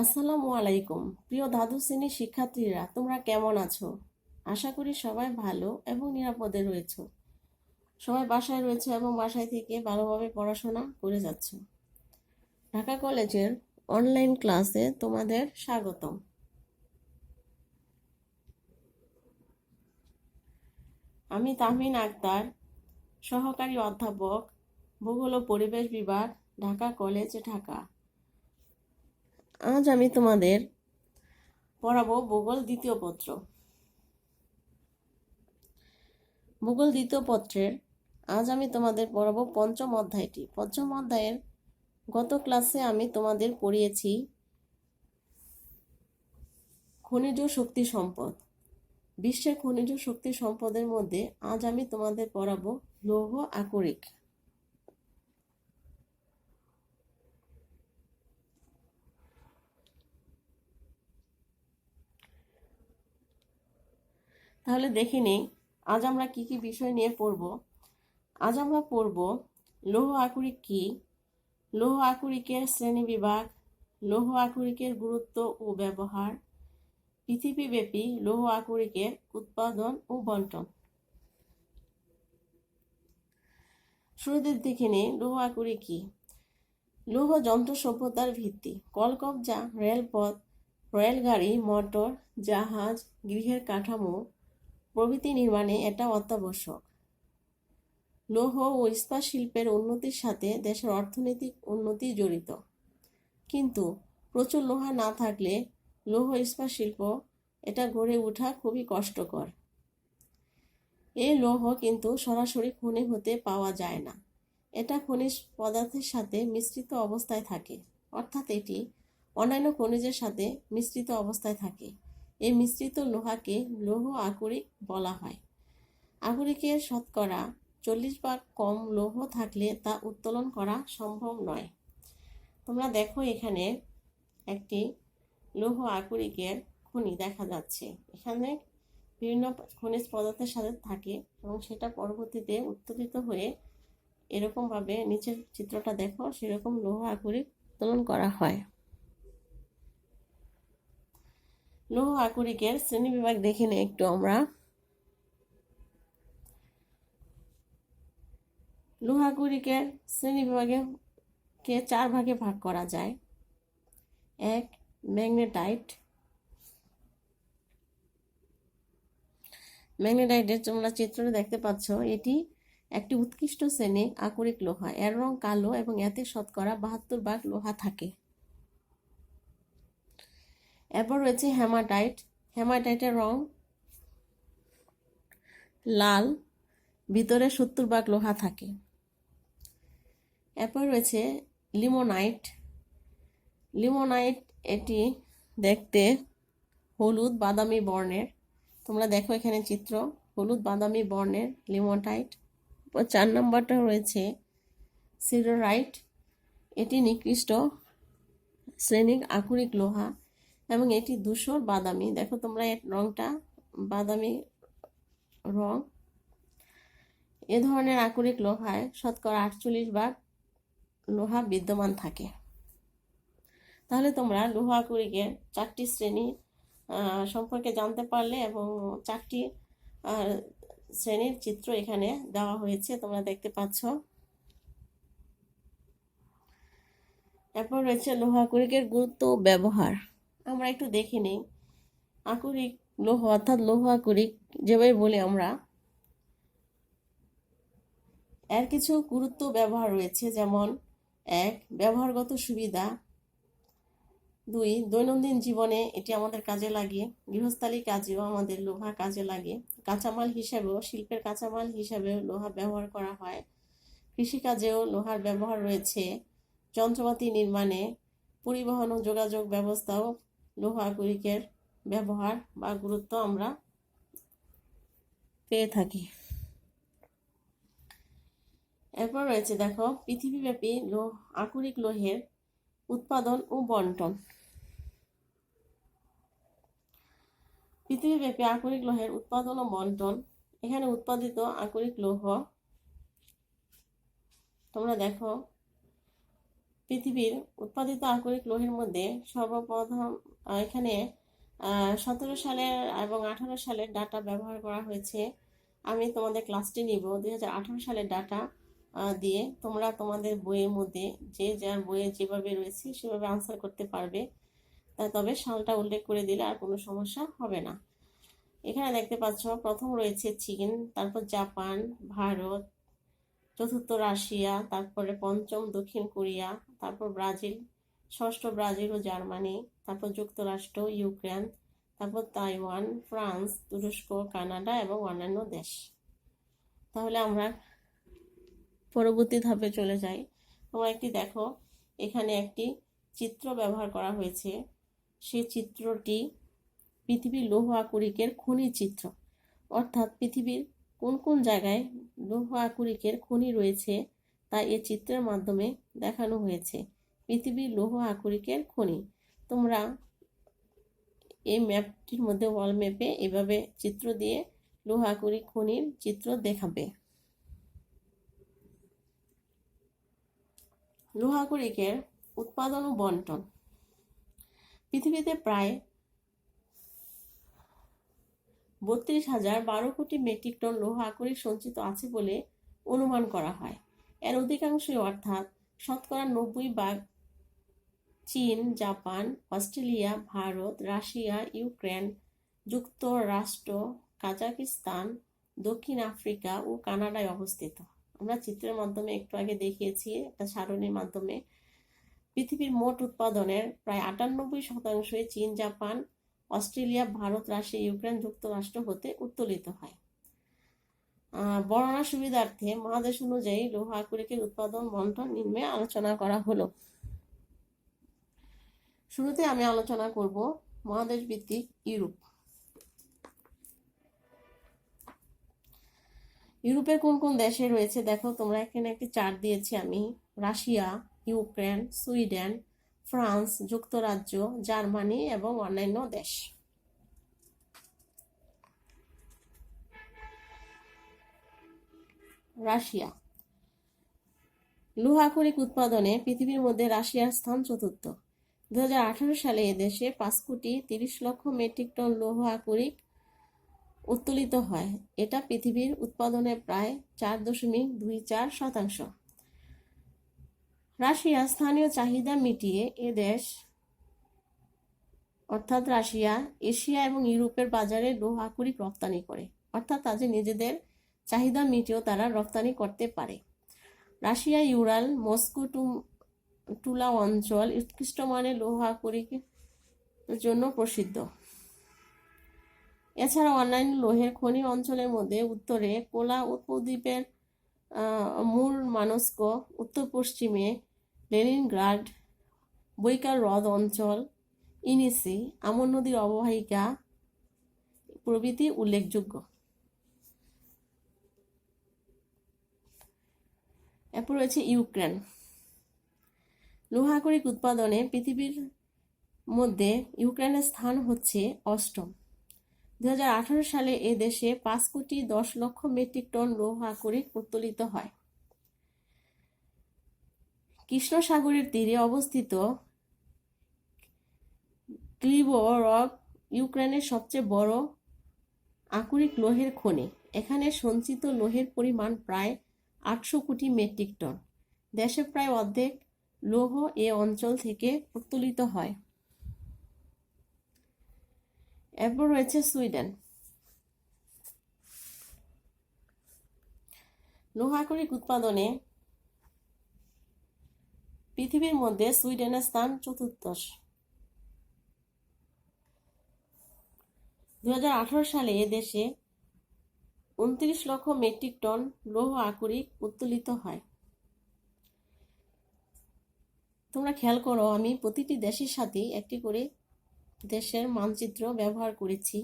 আসসালামু আলাইকুম। প্রিয় দ্বাদশ শ্রেণির শিক্ষার্থীরা, তোমরা কেমন আছো? আশা করি সবাই ভালো এবং নিরাপদে রয়েছো। সবাই বাসায় রয়েছে এবং বাসায় থেকে ভালোভাবে পড়াশোনা করে যাচ্ছ। ঢাকা কলেজের অনলাইন ক্লাসে তোমাদের স্বাগতম। আমি তাহমিন আক্তার, সহকারী অধ্যাপক, ভূগোল ও পরিবেশ বিভাগ, ঢাকা কলেজ, ঢাকা। আজ আমি তোমাদের পড়াবো ভূগোল দ্বিতীয় পত্র। ভূগোল দ্বিতীয় পত্রের আজ আমি তোমাদের পড়াবো পঞ্চম অধ্যায়টি। পঞ্চম অধ্যায়ের গত ক্লাসে আমি তোমাদের পড়িয়েছি খনিজ শক্তি সম্পদ। বিশ্বের খনিজ শক্তি সম্পদের মধ্যে আজ আমি তোমাদের পড়াবো লৌহ আকরিক। তাহলে দেখে নেই, আজ আমরা কি কি বিষয় নিয়ে পড়ব? আজ আমরা পড়ব, লৌহ আকরিক কি? লৌহ আকরিকের শ্রেণীবিভাগ, লৌহ আকরিকের গুরুত্ব ও ব্যবহার, পৃথিবীব্যাপী লৌহ আকরিকের উৎপাদন ও বন্টন। শুরুদের দেখে নিই, লৌহ আকরিক কি? লৌহ যন্ত্র সভ্যতার ভিত্তি, কলকবজা, রেলপথ, রেলগাড়ি, মোটর, জাহাজ, গৃহের কাঠামো প্রভৃতি নির্মাণে এটা অত্যাবশ্যক। লৌহ ও ইস্পাত শিল্পের উন্নতির সাথে দেশের অর্থনৈতিক উন্নতি জড়িত। কিন্তু প্রচুর লোহা না থাকলে লৌহ ইস্পাত শিল্প এটা গড়ে ওঠা খুবই কষ্টকর। এই লৌহ কিন্তু সরাসরি খনি হতে পাওয়া যায় না। এটা খনিজ পদার্থের সাথে মিশ্রিত অবস্থায় থাকে, অর্থাৎ এটি অন্যান্য খনিজের সাথে মিশ্রিত অবস্থায় থাকে। এই মিশ্রিত লোহাকে লৌহ আকরিক বলা হয়। আকরিকের শতকরা চল্লিশ ভাগ কম লৌহ থাকলে তা উত্তোলন করা সম্ভব নয়। তোমরা দেখো এখানে একটি লৌহ আকরিকের খনি দেখা যাচ্ছে। এখানে বিভিন্ন খনিজ পদার্থের সাথে থাকে এবং সেটা পরবর্তীতে উত্তোলিত হয়ে এরকমভাবে নিচের চিত্রটা দেখো, সেরকম লৌহ আকরিক উত্তোলন করা হয়। লৌহ আকরিকের শ্রেণীবিভাগ দেখে নিই একটু আমরা। লৌহ আকরিকের শ্রেণীবিভাগে কে চার ভাগে ভাগ করা যায়? এক, ম্যাগনেটাইট। ম্যাগনেটাইটের তোমরা চিত্রটা দেখতে পাচ্ছ, এটি একটি উৎকৃষ্ট শ্রেণি আকরিক লোহা। এর রং কালো এবং এতে শতকরা বাহাত্তর ভাগ লোহা থাকে। এরপর রয়েছে হ্যামাটাইট। হ্যামাটাইটের রং লাল, ভিতরে সত্তর ভাগ লোহা থাকে। এরপর রয়েছে লিমোনাইট। লিমোনাইট এটি দেখতে হলুদ বাদামি বর্ণের। তোমরা দেখো এখানে চিত্র, হলুদ বাদামি বর্ণের লিমোটাইট চার নম্বরটা রয়েছে সিরোরাইট এটি নিকৃষ্ট শ্রেণির আকরিক লোহা। এবং এটি ধূসর বাদামি। দেখো তোমরা এর রংটা, বাদামি রং। এ ধরনের আকরিক লোহায় শতকরা আটচল্লিশ ভাগ লোহা বিদ্যমান থাকে। তাহলে তোমরা লোহা আকরিকের চারটি শ্রেণি সম্পর্কে জানতে পারলে এবং চারটি শ্রেণির চিত্র এখানে দেওয়া হয়েছে, তোমরা দেখতে পাচ্ছ। এরপর রয়েছে লোহা আকরিকের গুরুত্ব ব্যবহার। আমরা একটু দেখে নিই। আকরিক লৌহ, অর্থাৎ লৌহ আকরিক যেভাবে বলি আমরা, এর কিছু গুরুত্ব ব্যবহার রয়েছে, যেমন এক, ব্যবহারগত সুবিধা। দুই, দৈনন্দিন জীবনে এটি আমাদের কাজে লাগে, গৃহস্থালী কাজেও আমাদের লোহা কাজে লাগে। কাঁচামাল হিসাবেও, শিল্পের কাঁচামাল হিসাবেও লোহা ব্যবহার করা হয়। কৃষিকাজেও লোহার ব্যবহার রয়েছে। যন্ত্রপাতি নির্মাণে পরিবহন ও যোগাযোগ ব্যবস্থাও লোহা আকরিকের ব্যবহার বা গুরুত্ব আমরা পেয়ে থাকি। এরপর রয়েছে দেখো, পৃথিবীব্যাপী লোহ আকরিক লোহের উৎপাদন ও বন্টন। পৃথিবীব্যাপী আকরিক লোহের উৎপাদন ও বন্টন, এখানে উৎপাদিত আকরিক লৌহ। তোমরা দেখো পৃথিবীর উৎপাদিত আকরিক লোহের মধ্যে সর্বপ্রথম এখানে সতেরো সালের এবং আঠারো সালের ডাটা ব্যবহার করা হয়েছে। আমি তোমাদের ক্লাসটি নিব। দুই হাজার আঠারো সালের ডাটা দিয়ে তোমরা তোমাদের বইয়ের মধ্যে যে যার বইয়ে যেভাবে রয়েছে সেভাবে আনসার করতে পারবে। তা তবে সালটা উল্লেখ করে দিলে আর কোনো সমস্যা হবে না। এখানে দেখতে পাচ্ছ, প্রথম রয়েছে চীন, তারপর জাপান, ভারত, চতুর্থ রাশিয়া, তারপরে পঞ্চম দক্ষিণ কোরিয়া তারপর ব্রাজিল, ষষ্ঠ ব্রাজিল ও জার্মানি, তারপর যুক্তরাষ্ট্র, ইউক্রেন, তারপর তাইওয়ান, ফ্রান্স, তুরস্ক, কানাডা এবং অন্যান্য দেশ। তাহলে আমরা পরবর্তী ধাপে চলে যাই। তোমরা একটি দেখো, এখানে একটি চিত্র ব্যবহার করা হয়েছে। সেই চিত্রটি পৃথিবীর লৌহ আকরিকের খনি চিত্র। অর্থাৎ পৃথিবীর কোন কোন জায়গায় লৌহ আকরিকের খনি রয়েছে তা এ চিত্রের মাধ্যমে দেখানো হয়েছে। পৃথিবীর লৌহ আকরিকের খনি। তোমরা এই ম্যাপটির মধ্যে ওয়াল ম্যাপে এভাবে চিত্র দিয়ে লৌহ আকরিক খনির চিত্র দেখাবে। লৌহ আকরিকের উৎপাদন ও বন্টন। পৃথিবীতে প্রায় বত্রিশ হাজার বারো কোটি মেট্রিক টন লৌহ আকরিক সঞ্চিত আছে বলে অনুমান করা হয়। এর অধিকাংশই অর্থাৎ শতকরা নব্বই ভাগ চীন, Japan, Australia, Bharat, Russia, Ukraine, যুক্তরাষ্ট্র, কাজাকিস্তান, দক্ষিণ আফ্রিকা ও কানাডায় অবস্থিত। আমরা চিত্রের মাধ্যমে একটু আগে দেখিয়েছি, একটা সারণীর মাধ্যমে পৃথিবীর মোট উৎপাদনের প্রায় আটানব্বই শতাংশই চীন, Japan, Australia, Bharat, Russia, Ukraine যুক্তরাষ্ট্র হতে উত্তোলিত হয়। বর্ণনা সুবিধার্থে মহাদেশ অনুযায়ী লৌহ আকরিকের উৎপাদন, বন্টন, নিম্নে আলোচনা করা হলো। শুরুতে আমি আলোচনা করব মহাদেশ ভিত্তিক ইউরোপ। ইউরোপের কোন কোন দেশে রয়েছে? দেখো, তোমরা এখানে একটি চার্ট দিয়েছি আমি। রাশিয়া, ইউক্রেন, সুইডেন, ফ্রান্স, যুক্তরাজ্য, জার্মানি এবং অন্যান্য দেশ। রাশিয়া। লোহা লোহাকরিক উৎপাদনে পৃথিবীর মধ্যে রাশিয়ার স্থান চতুর্থ। দু সালে এদেশে পাঁচ কোটি তিরিশ লক্ষ মেট্রিক টন লৌহ আকরিক উত্তোলিত হয়। এটা পৃথিবীর উৎপাদনের প্রায় চার দশমিক দুই চার শতাংশ। রাশিয়া স্থানীয় চাহিদা মিটিয়ে এ দেশ, অর্থাৎ রাশিয়া, এশিয়া এবং ইউরোপের বাজারে লোহ আকরিক রপ্তানি করে। অর্থাৎ তাদের নিজেদের চাহিদা মিটিয়েও তারা রপ্তানি করতে পারে। রাশিয়া ইউরাল মস্কো টুলা অঞ্চল উৎকৃষ্ট মানের লোহ আকরিকের জন্য প্রসিদ্ধ। এছাড়া অন্যান্য লোহের খনি অঞ্চলের মধ্যে উত্তরে কোলা উপদ্বীপের মূল মানস্ক উত্তর পশ্চিমে লেনিনগ্রাড বৈকাল হ্রদ অঞ্চল, ইনিসি, আমন নদীর অববাহিকা প্রভৃতি উল্লেখযোগ্য। এরপর রয়েছে ইউক্রেন। লোহাকরিক উৎপাদনে পৃথিবীর মধ্যে ইউক্রেনের স্থান হচ্ছে অষ্টম। দু সালে এ দেশে পাঁচ কোটি দশ লক্ষ মেট্রিক টন লৌহ আকরিক উত্তোলিত হয়। কৃষ্ণ সাগরের তীরে অবস্থিত ক্লিবরক ইউক্রেনের সবচেয়ে বড় আকরিক লোহের খনি। এখানে সঞ্চিত লোহের পরিমাণ প্রায় আটশো কোটি মেট্রিক টন। দেশে প্রায় অর্ধেক লৌহ এ অঞ্চল থেকে উত্তোলিত হয়। এরপর রয়েছে সুইডেন। লোহাকরিক উৎপাদনে পৃথিবীর মধ্যে সুইডেনের স্থান চতুর্দশ। দু হাজার আঠারো সালে এ দেশে উনত্রিশ লক্ষ মেট্রিক টন লৌহ আকরিক উত্তোলিত হয়। তোমরা খেয়াল করো, আমি প্রতিটি দেশের সাথে একটি করে দেশের মানচিত্র ব্যবহার করেছি।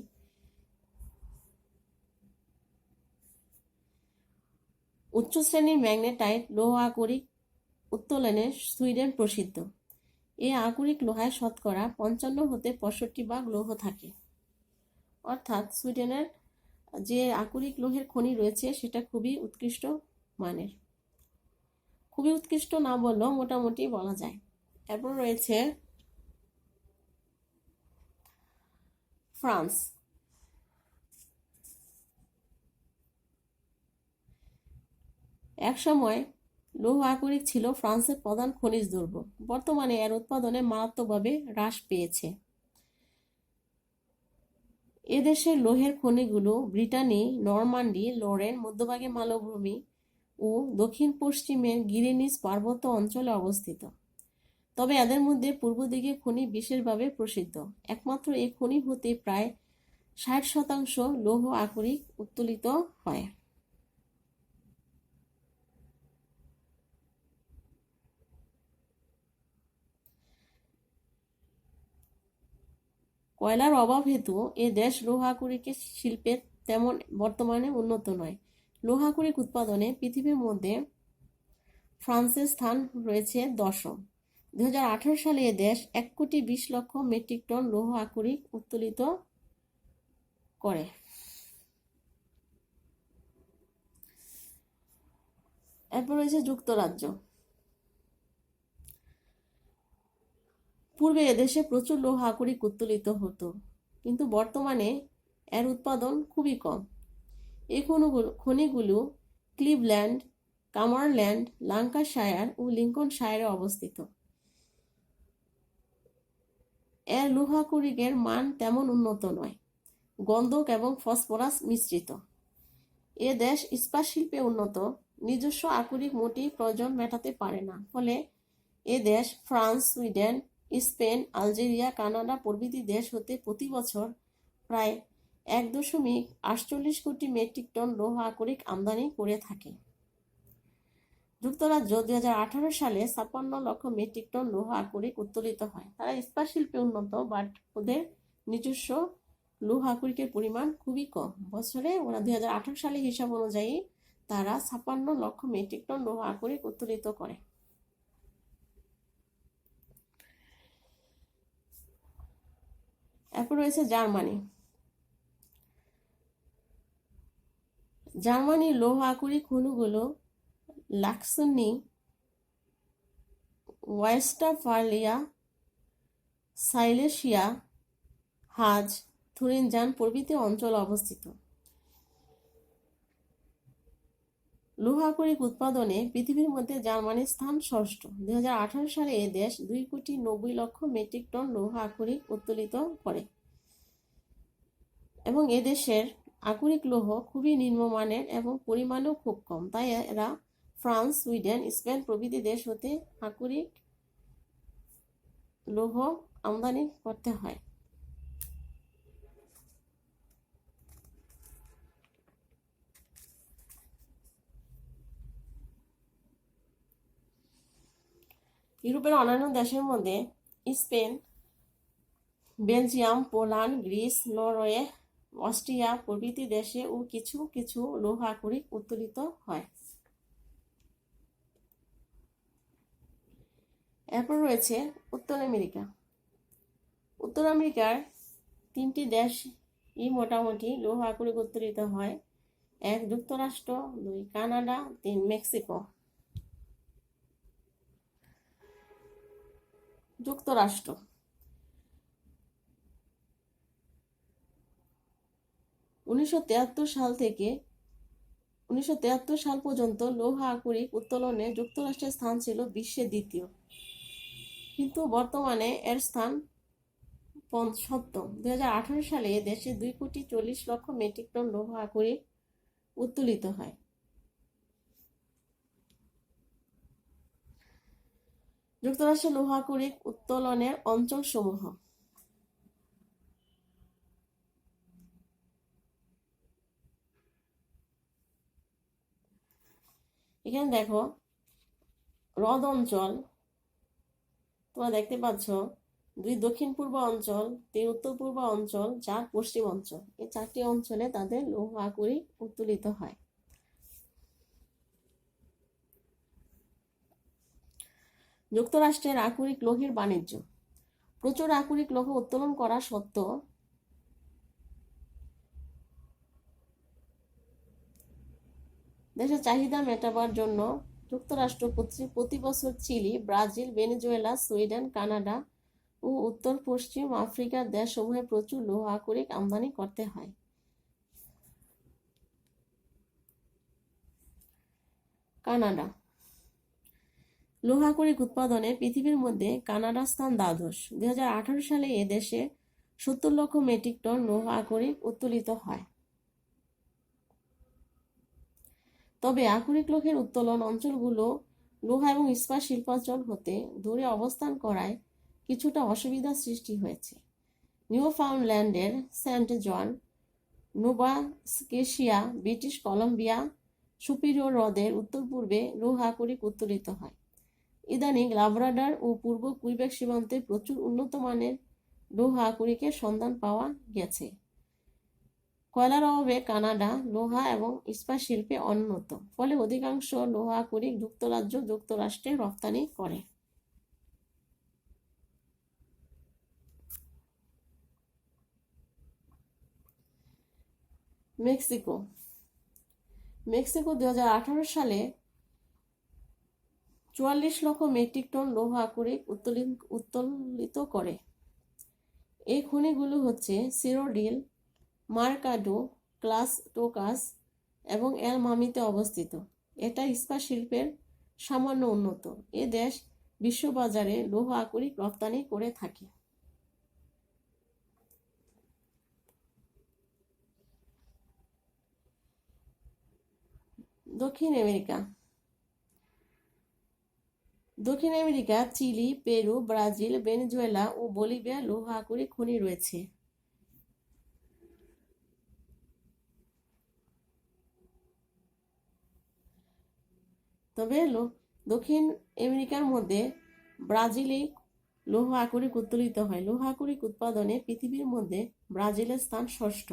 উচ্চ শ্রেণির ম্যাগনেটাইট লৌহ আকরিক উত্তোলনে সুইডেন প্রসিদ্ধ। এই আকরিক লোহায় শতকরা পঞ্চান্ন হতে পঁয়ষট্টি ভাগ লৌহ থাকে। অর্থাৎ সুইডেনের যে আকরিক লোহের খনি রয়েছে, সেটা খুবই উৎকৃষ্ট মানের। খুবই উৎকৃষ্ট না বললেও মোটামুটি বলা যায়। এরপর রয়েছে ফ্রান্স। একসময় লৌহ আকরিক ছিল ফ্রান্সের প্রধান খনিজ দ্রব্য। বর্তমানে এর উৎপাদনে মারাত্মকভাবে হ্রাস পেয়েছে। এদেশের লোহের খনিগুলো ব্রিটানি, নরমান্ডি, লরেন, মধ্যভাগে মালভূমি ও দক্ষিণ পশ্চিমের গিরিনিস পার্বত্য অঞ্চলে অবস্থিত। তবে এদের মধ্যে পূর্ব দিকে খনি বিশেষভাবে প্রসিদ্ধ। একমাত্র এই খনি হতে প্রায় ষাট শতাংশ লৌহ আকরিক উত্তোলিত হয়। কয়লার অভাব হেতু এ দেশ লোহাকুড়িকে শিল্পের তেমন বর্তমানে উন্নত নয়। লোহাকুড়িক উৎপাদনে পৃথিবীর মধ্যে ফ্রান্সের স্থান রয়েছে দশম। দু হাজার আঠারো সালে এ দেশ এক কোটি বিশ লক্ষ মেট্রিক টন লৌহ আকরিক উত্তোলিত করে। এরপর রয়েছে যুক্তরাজ্য। পূর্বে এদেশে প্রচুর লোহা আকরিক উত্তোলিত হতো, কিন্তু বর্তমানে এর উৎপাদন খুবই কম। এই খনিগুলো ক্লিভল্যান্ড, কামারল্যান্ড, লাঙ্কাশায়ার ও লিঙ্কনশায়ারে অবস্থিত। এর লোহাকুরিকের মান তেমন উন্নত নয়, গন্ধক এবং ফসফরাস মিশ্রিত। এ দেশ ইস্পাত শিল্পে উন্নত, নিজস্ব আকরিক মোটেই প্রয়োজন মেটাতে পারে না, ফলে এ দেশ France, Sweden Spain, Algeria, Canada প্রভৃতি দেশ হতে প্রতি বছর প্রায় এক দশমিক আটচল্লিশ কোটি মেট্রিক টন লৌহ আকরিক আমদানি করে থাকে। যুক্তরাজ্য দুই হাজার আঠারো সালে ছাপ্পান্ন লক্ষ মেট্রিক টন লৌহ আকরিক উত্তোলিত হয়। তারা ইস্পাত শিল্পে উন্নত, বাট ওদের নিজস্ব লৌহ আকরিকের পরিমাণ খুবই কম। বছরে ওরা দুই সালে হিসাব অনুযায়ী তারা ছাপ্পান্ন লক্ষ মেট্রিক টন লৌহ আকরিক উত্তোলিত করে। এরপর রয়েছে জার্মানি। জার্মানির লৌহ আকরিক খনিগুলো লাক্সনি ওয়েস্টাফার্লিয়া সাইলেশিয়া, হাজ, থুরিনজান প্রভৃতি অঞ্চল অবস্থিত। লোহাকরিক উৎপাদনে পৃথিবীর মধ্যে জার্মানির স্থান ষষ্ঠ। দুই হাজার আঠারো সালে এ দেশ দুই কোটি নব্বই লক্ষ মেট্রিক টন লোহা আকরিক উত্তোলিত করে। এবং এদেশের আকরিক লৌহ খুবই নিম্নমানের এবং পরিমাণও খুব কম। তাই এরা ফ্রান্স, সুইডেন, স্পেন প্রভৃতি দেশ হতে আকরিক লৌহ আমদানি করতে হয়। ইউরোপের অন্যান্য দেশের মধ্যে Spain, Belgium, Poland, Greece, Norway Austria প্রভৃতি দেশে ও কিছু কিছু লোহা আকরিক উত্তোলিত হয়। এরপর রয়েছে উত্তর আমেরিকা। উত্তর আমেরিকার তিনটি দেশ ই মোটামুটি লোহা আকরিক উত্তোলিত হয়। এক যুক্তরাষ্ট্র, দুই কানাডা, তিন মেক্সিকো। যুক্তরাষ্ট্র উনিশশো সাল থেকে উনিশশো সাল পর্যন্ত লৌহ আকরিক উত্তোলনে যুক্তরাষ্ট্রের স্থান ছিল বিশ্বে দ্বিতীয়। কিন্তু বর্তমানে এর স্থান সপ্তম দুই হাজার আঠারো সালে দেশে দুই কোটি চল্লিশ লক্ষ মেট্রিক টন লৌহ আকরিক উত্তোলিত হয়। যুক্তরাষ্ট্রের লোহাকুরিক উত্তোলনের অঞ্চলসমূহ এখানে দেখো, হ্রদ অঞ্চল, তোমরা দেখতে পাচ্ছ, দুই দক্ষিণ পূর্ব অঞ্চল, তিন উত্তর পূর্ব অঞ্চল, চার পশ্চিম অঞ্চল। এই চারটি অঞ্চলে তাদের লৌহ আকরিক উত্তোলিত হয়। যুক্তরাষ্ট্রের আকরিক লোহের বাণিজ্য। প্রচুর আকরিক লৌহ উত্তোলন করা সত্ত্বেও দেশের চাহিদা মেটাবার জন্য যুক্তরাষ্ট্র কর্তৃক প্রতি বছর Chile, Brazil, Venezuela, Sweden, Canada ও উত্তর পশ্চিম আফ্রিকার দেশসমূহে প্রচুর লৌহ, আকরিক আমদানি করতে হয়। কানাডা। লৌহ, আকরিক উৎপাদনে পৃথিবীর মধ্যে কানাডার স্থান দ্বাদশ। দুই হাজার আঠারো সালে এ দেশে সত্তর লক্ষ মেট্রিক টন লৌহ, আকরিক উত্তোলিত হয়। তবে আকরিক লোহের উত্তোলন অঞ্চলগুলো লোহা এবং ইস্পাত শিল্পাঞ্চল হতে দূরে অবস্থান করায় কিছুটা অসুবিধার সৃষ্টি হয়েছে। নিউ ফাউন্ডল্যান্ডের Saint John Nova Scotia, British Columbia, Superior হ্রদের উত্তর পূর্বে লৌহ আকরিক উত্তোলিত হয়। ইদানিং লাব্রাডার ও পূর্ব কুইবেক সীমান্তে প্রচুর উন্নত মানের লৌহ আকরিকের সন্ধান পাওয়া গেছে। কয়লার অভাবে কানাডা, লোহা এবং ইস্পাত শিল্পে অন্যত ফলে অধিকাংশ লোহা আকরিক যুক্তরাজ্য, যুক্তরাষ্ট্রে রপ্তানি করে। মেক্সিকো। মেক্সিকো দু হাজার আঠারো সালে চুয়াল্লিশ লক্ষ মেট্রিক টন লৌহ আকরিক উত্তোলিত করে। এই খনিগুলো হচ্ছে সিরোডিল মার্কাডো, ক্লাস টোকাস এবং এল মামিতে অবস্থিত। এটা ইস্পাত শিল্পের সামান্য উন্নত। এ দেশ বিশ্ববাজারে লৌহ আকরিক রপ্তানি করে থাকে। দক্ষিণ আমেরিকা। দক্ষিণ America, Chile, Peru, Brazil, Venezuela ও বলিভিয়া লৌহ আকরিক খনি রয়েছে। তবে দক্ষিণ আমেরিকার মধ্যে ব্রাজিলে লৌহ আকরিক উত্তোলিত হয়। লৌহ আকরিক উৎপাদনে পৃথিবীর মধ্যে ব্রাজিলের স্থান ষষ্ঠ।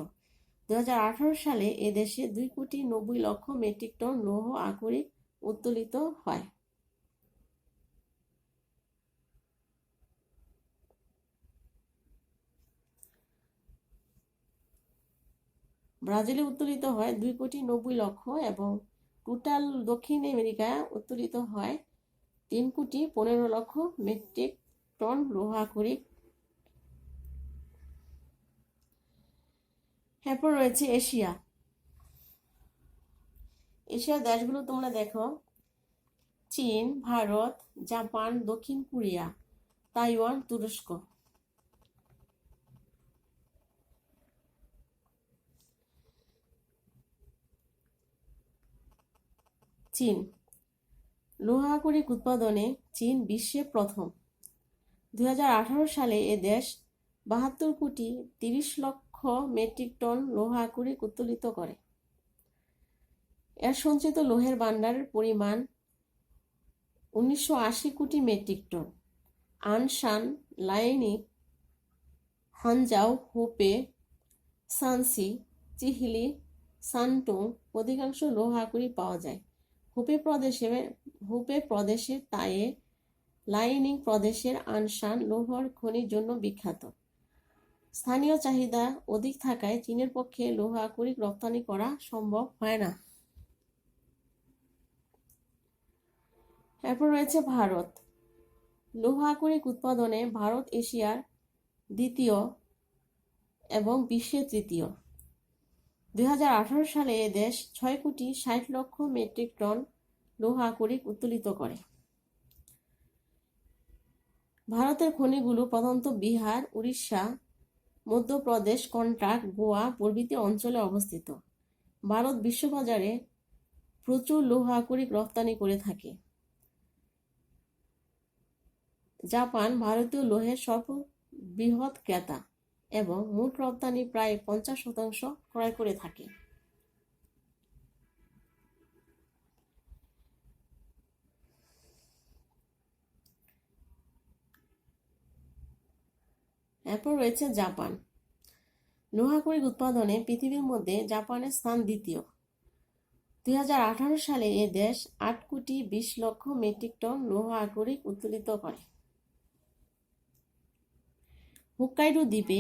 দু হাজার আঠারো সালে এ দেশে দুই কোটি নব্বই লক্ষ মেট্রিক টন লৌহ আকরিক উত্তোলিত হয়। ব্রাজিলে উত্তোলিত হয় দুই কোটি নব্বই লক্ষ এবং টোটাল দক্ষিণ আমেরিকা উত্তোলিত হয়। তিন কোটি পনেরো লক্ষ মেট্রিক টন লোহা আকরিক এরপর রয়েছে এশিয়া। এশিয়ার দেশগুলো তোমরা দেখো। চীন, ভারত, জাপান, দক্ষিণ কোরিয়া, তাইওয়ান, তুরস্ক। চীন। লোহা আকরিক উৎপাদনে চীন বিশ্বে প্রথম। দুই হাজার আঠারো সালে এ দেশ বাহাত্তর কোটি তিরিশ লক্ষ মেট্রিক টন লোহা আকরিক উত্তোলিত করে। এর সঞ্চিত লোহের ভাণ্ডারের পরিমাণ উনিশশো আশি কোটি মেট্রিক টন। আনসান লাইনি, হানজাও, হোপে, সানসি, চিহিলি, সানটোং অধিকাংশ লোহা আকরিক পাওয়া যায়। হুপে প্রদেশে, হুপে প্রদেশের তায়ে, লাইনিং প্রদেশের আনশান লোহার খনির জন্য বিখ্যাত। স্থানীয় চাহিদা অধিক থাকায় চীনের পক্ষে লোহা আকরিক রপ্তানি করা সম্ভব হয় না। এরপর রয়েছে ভারত। লোহা আকরিক উৎপাদনে ভারত এশিয়ার দ্বিতীয় এবং বিশ্বের তৃতীয়। দুই হাজার আঠারো সালে দেশ ছয় কোটি ষাট লক্ষ মেট্রিক টন লোহা আকরিক উত্তোলিত করে। ভারতের খনিগুলো প্রধানত বিহার, উড়িষ্যা, মধ্যপ্রদেশ কন্টাক গোয়া প্রভৃতি অঞ্চলে অবস্থিত। ভারত বিশ্ববাজারে প্রচুর লোহা আকরিক রপ্তানি করে থাকে। জাপান ভারতীয় লোহের সর্ববৃহৎ ক্রেতা। এবং মোট রপ্তানি প্রায় পঞ্চাশ শতাংশ ক্রয় করে থাকে। এরপর রয়েছে জাপান। লোহাকড়িক উৎপাদনে পৃথিবীর মধ্যে জাপানের স্থান দ্বিতীয়। দুই হাজার আঠারো সালে এ দেশ আট কোটি বিশ লক্ষ মেট্রিক টন লোহা আকরিক উত্তোলিত করে। হুক্কাইডু দ্বীপে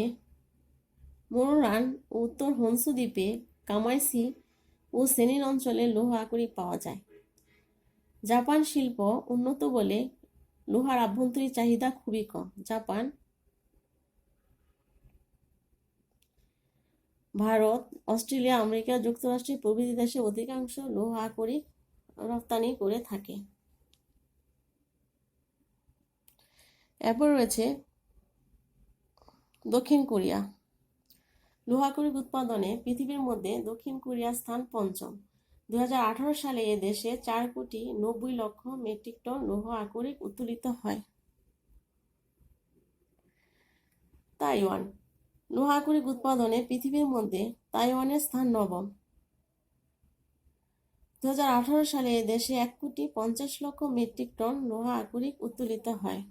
মোরোরান উত্তর হনসু দ্বীপে কামাইসি ও সেনিন অঞ্চলে লোহা আকরিক পাওয়া যায়। জাপান শিল্প উন্নত বলে লোহার আভ্যন্তরীণ চাহিদা খুবই কম। জাপান, ভারত, অস্ট্রেলিয়া, আমেরিকা যুক্তরাষ্ট্রের প্রভৃতি দেশে অধিকাংশ লোহা আকরিক রপ্তানি করে থাকে। এরপর রয়েছে দক্ষিণ কোরিয়া। লোহা আকরিক উৎপাদনে পৃথিবীর মধ্যে দক্ষিণ কোরিয়ার স্থান পঞ্চম। দু হাজার আঠারো সালে এ দেশে চার কোটি নব্বই লক্ষ মেট্রিক টন লৌহ আকরিক উত্তোলিত হয়। তাইওয়ান। লোহা আকরিক উৎপাদনে পৃথিবীর মধ্যে তাইওয়ানের স্থান নবম। দুহাজার আঠারো সালে এ দেশে এক কোটি পঞ্চাশ লক্ষ মেট্রিক টন লোহা আকরিক উত্তোলিত হয়।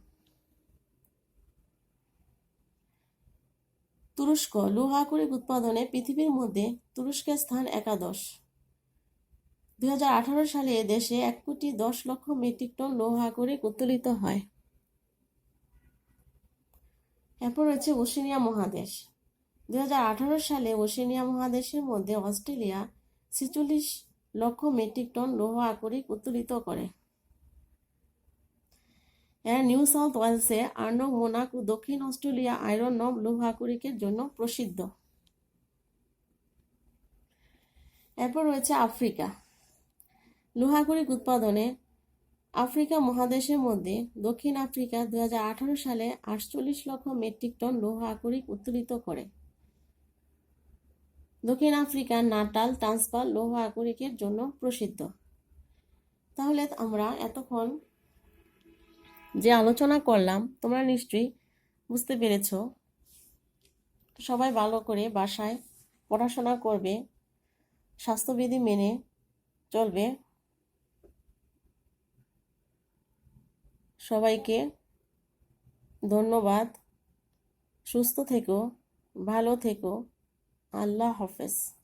তুরস্ক লোহা আকরিক উৎপাদনে পৃথিবীর মধ্যে তুরস্কের স্থান একাদশ। দু হাজার আঠারো সালে দেশে এক কোটি দশ লক্ষ মেট্রিক টন লোহা আকরিক উত্তোলিত হয়। এরপর রয়েছে ওশেনিয়া মহাদেশ। দুই হাজার আঠারো সালে ওশেনিয়া মহাদেশের মধ্যে অস্ট্রেলিয়া ছেচল্লিশ লক্ষ মেট্রিক টন লৌহ আকরিক উত্তোলিত করে। এর নিউ সাউথ ওয়েলসে আর্নক মোনাক দক্ষিণ অস্ট্রেলিয়া আয়রন নব লৌহ আকরিকের জন্য প্রসিদ্ধ। এরপর রয়েছে আফ্রিকা। লোহা আকরিক উৎপাদনে আফ্রিকা মহাদেশের মধ্যে দক্ষিণ আফ্রিকা দু হাজার আঠারো সালে আটচল্লিশ লক্ষ মেট্রিক টন লৌহ আকরিক উত্তোলিত করে। দক্ষিণ আফ্রিকার নাটাল ট্রান্সফার লৌহ আকরিকের জন্য প্রসিদ্ধ। তাহলে আমরা এতক্ষণ যে আলোচনা করলাম, তোমরা নিশ্চয়ই বুঝতে পেরেছ। সবাই ভালো করে বাসায় পড়াশোনা করবে, স্বাস্থ্যবিধি মেনে চলবে। সবাইকে ধন্যবাদ। সুস্থ থেকো, ভালো থেকো। আল্লাহ হাফেজ।